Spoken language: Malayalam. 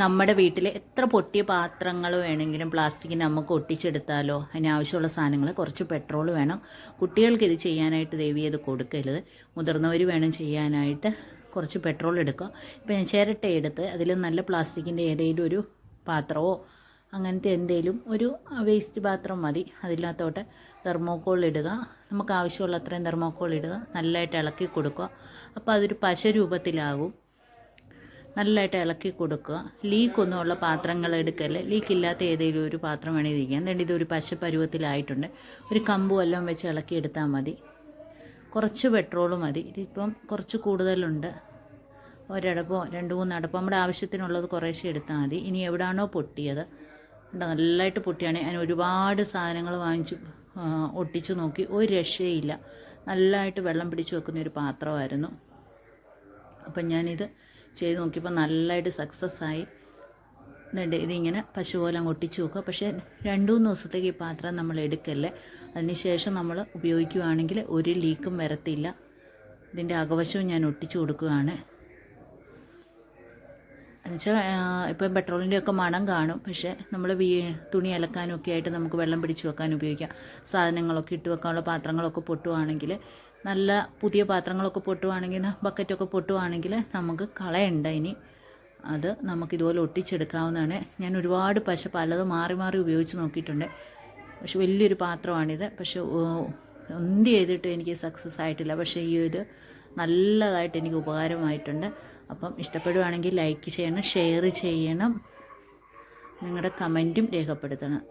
നമ്മുടെ വീട്ടിൽ എത്ര പൊട്ടിയ പാത്രങ്ങൾ വേണമെങ്കിലും പ്ലാസ്റ്റിക്കിന് നമുക്ക് ഒട്ടിച്ചെടുത്താലോ? അതിനാവശ്യമുള്ള സാധനങ്ങൾ കുറച്ച് പെട്രോൾ വേണം. കുട്ടികൾക്ക് ഇത് ചെയ്യാനായിട്ട് ദേവി അത് കൊടുക്കരുത്. മുതിർന്നവർ വേണം ചെയ്യാനായിട്ട് കുറച്ച് പെട്രോൾ എടുക്കുക. ഇപ്പം ചിരട്ട എടുത്ത് അതിൽ നല്ല പ്ലാസ്റ്റിക്കിന്റെ ഏതെങ്കിലും ഒരു പാത്രമോ അങ്ങനത്തെ എന്തെങ്കിലും ഒരു വേസ്റ്റ് പാത്രം മതി. അതിനകത്തോട്ട് തെർമോക്കോൾ ഇടുക. നമുക്ക് ആവശ്യമുള്ള അത്രയും തെർമോക്കോൾ ഇടുക. നല്ലതായിട്ട് ഇളക്കി കൊടുക്കുക. അപ്പോൾ അതൊരു പശ രൂപത്തിലാകും. നല്ലതായിട്ട് ഇളക്കി കൊടുക്കുക. ലീക്കൊന്നുമുള്ള പാത്രങ്ങൾ എടുക്കൽ. ലീക്കില്ലാത്ത ഏതെങ്കിലും ഒരു പാത്രം വേണമെങ്കിൽ ഇരിക്കാം. എന്നിട്ട് ഇതൊരു പശ പരുവത്തിലായിട്ടുണ്ട്. ഒരു കമ്പും എല്ലാം വെച്ച് ഇളക്കി എടുത്താൽ മതി. കുറച്ച് പെട്രോൾ മതി. ഇതിപ്പം കുറച്ച് കൂടുതലുണ്ട്. ഒരടപ്പോ രണ്ട് മൂന്ന് അടപ്പം. നമ്മുടെ ആവശ്യത്തിനുള്ളത് കുറേശ്ശെ എടുത്താൽ മതി. ഇനി എവിടാണോ പൊട്ടിയത്. നല്ലതായിട്ട് പൊട്ടിയാണ്. ഞാൻ ഒരുപാട് സാധനങ്ങൾ വാങ്ങിച്ച് ഒട്ടിച്ച് നോക്കി. ഒരു രക്ഷയില്ല. നല്ലതായിട്ട് വെള്ളം പിടിച്ച് വെക്കുന്ന ഒരു പാത്രമായിരുന്നു. അപ്പം ഞാനിത് ചെയ്ത് നോക്കിയപ്പോൾ നല്ലതായിട്ട് സക്സസ് ആയി. എന്നിട്ട് ഇതിങ്ങനെ പശു പോലെ അങ്ങ് ഒട്ടിച്ച് വെക്കുക. പക്ഷേ രണ്ട് മൂന്ന് ദിവസത്തേക്ക് ഈ പാത്രം നമ്മൾ എടുക്കല്ലേ? അതിന് ശേഷം നമ്മൾ ഉപയോഗിക്കുകയാണെങ്കിൽ ഒരു ലീക്കും വരത്തില്ല. ഇതിന്റെ അകവശവും ഞാൻ ഒട്ടിച്ചു കൊടുക്കുകയാണ്. എന്നുവെച്ചാൽ ഇപ്പം പെട്രോളിന്റെ ഒക്കെ മണം കാണും. പക്ഷേ നമ്മൾ വീ തുണി അലക്കാനൊക്കെ ആയിട്ട് നമുക്ക് വെള്ളം പിടിച്ചു വെക്കാൻ ഉപയോഗിക്കാം. സാധനങ്ങളൊക്കെ ഇട്ട് വെക്കാനുള്ള പാത്രങ്ങളൊക്കെ പൊട്ടുവാണെങ്കിൽ നല്ല പുതിയ പാത്രങ്ങളൊക്കെ പൊട്ടുവാണെങ്കിൽ ബക്കറ്റൊക്കെ പൊട്ടുവാണെങ്കിൽ നമുക്ക് കളയണ്ട ഇനി. അത് നമുക്കിതുപോലെ ഒട്ടിച്ചെടുക്കാവുന്നതാണ്. ഞാൻ ഒരുപാട് പശ പലതും മാറി മാറി ഉപയോഗിച്ച് നോക്കിയിട്ടുണ്ട്. പക്ഷെ വലിയൊരു പാത്രമാണിത്. പക്ഷെ എന്ത് ചെയ്തിട്ട് എനിക്ക് സക്സസ് ആയിട്ടില്ല. പക്ഷേ ഈ ഇത് നല്ലതായിട്ട് എനിക്ക് ഉപകാരമായിട്ടുണ്ട്. അപ്പം ഇഷ്ടപ്പെടുവാണെങ്കിൽ ലൈക്ക് ചെയ്യണം ഷെയർ ചെയ്യണം. നിങ്ങളുടെ കമന്റും രേഖപ്പെടുത്തണം.